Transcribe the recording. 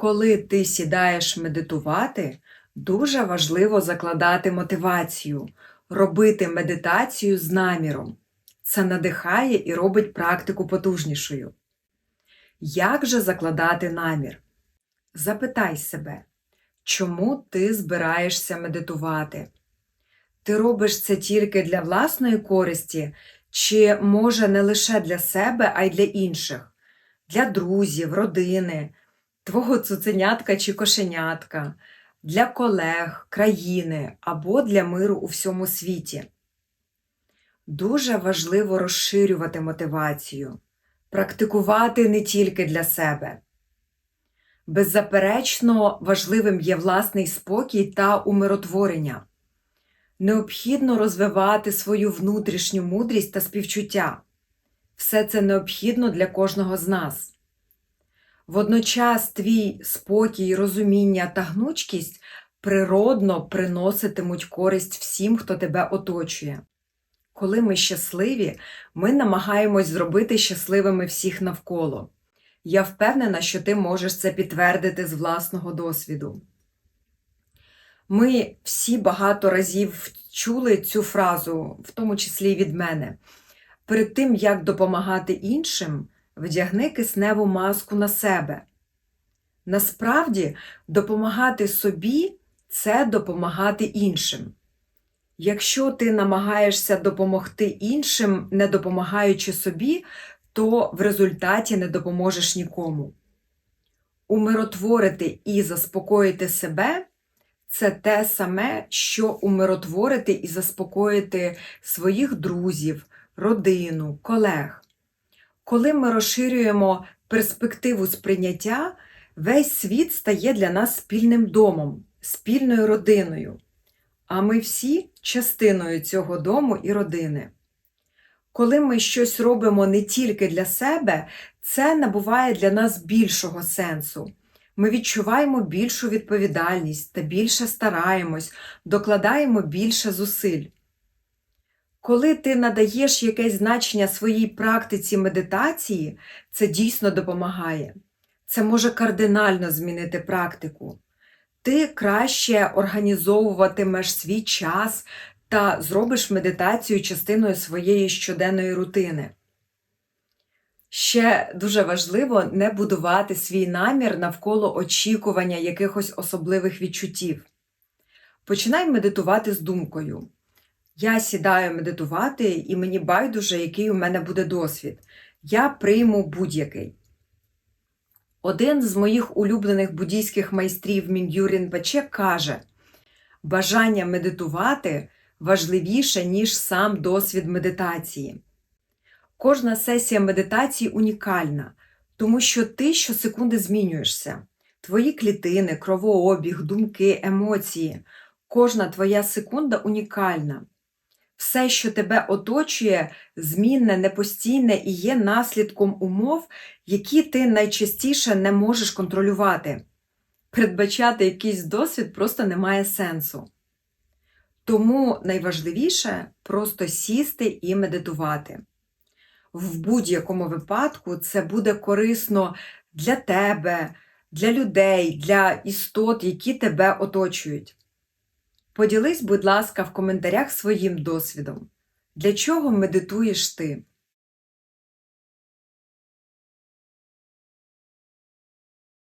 Коли ти сідаєш медитувати, дуже важливо закладати мотивацію, робити медитацію з наміром. Це надихає і робить практику потужнішою. Як же закладати намір? Запитай себе, чому ти збираєшся медитувати? Ти робиш це тільки для власної користі, чи може не лише для себе, а й для інших, для друзів, родини, твого цуценятка чи кошенятка, для колег, країни або для миру у всьому світі. Дуже важливо розширювати мотивацію, практикувати не тільки для себе. Беззаперечно важливим є власний спокій та умиротворення. Необхідно розвивати свою внутрішню мудрість та співчуття. Все це необхідно для кожного з нас. Водночас твій спокій, розуміння та гнучкість природно приноситимуть користь всім, хто тебе оточує. Коли ми щасливі, ми намагаємось зробити щасливими всіх навколо. Я впевнена, що ти можеш це підтвердити з власного досвіду. Ми всі багато разів чули цю фразу, в тому числі від мене. Перед тим, як допомагати іншим, вдягни кисневу маску на себе. Насправді, допомагати собі це допомагати іншим. Якщо ти намагаєшся допомогти іншим, не допомагаючи собі, то в результаті не допоможеш нікому. Умиротворити і заспокоїти себе це те саме, що умиротворити і заспокоїти своїх друзів, родину, колег. Коли ми розширюємо перспективу сприйняття, весь світ стає для нас спільним домом, спільною родиною. А ми всі частиною цього дому і родини. Коли ми щось робимо не тільки для себе, це набуває для нас більшого сенсу. Ми відчуваємо більшу відповідальність та більше стараємось, докладаємо більше зусиль. Коли ти надаєш якесь значення своїй практиці медитації, це дійсно допомагає. Це може кардинально змінити практику. Ти краще організовуватимеш свій час та зробиш медитацію частиною своєї щоденної рутини. Ще дуже важливо не будувати свій намір навколо очікування якихось особливих відчуттів. Починай медитувати з думкою. Я сідаю медитувати, і мені байдуже, який у мене буде досвід. Я прийму будь-який. Один з моїх улюблених буддійських майстрів Мінгюрін Пече каже: бажання медитувати важливіше, ніж сам досвід медитації. Кожна сесія медитації унікальна, тому що ти щосекунди змінюєшся. Твої клітини, кровообіг, думки, емоції. Кожна твоя секунда унікальна. Все, що тебе оточує, змінне, непостійне і є наслідком умов, які ти найчастіше не можеш контролювати. Передбачати якийсь досвід просто не має сенсу. Тому найважливіше просто сісти і медитувати. В будь-якому випадку це буде корисно для тебе, для людей, для істот, які тебе оточують. Поділись, будь ласка, в коментарях своїм досвідом. Для чого медитуєш ти?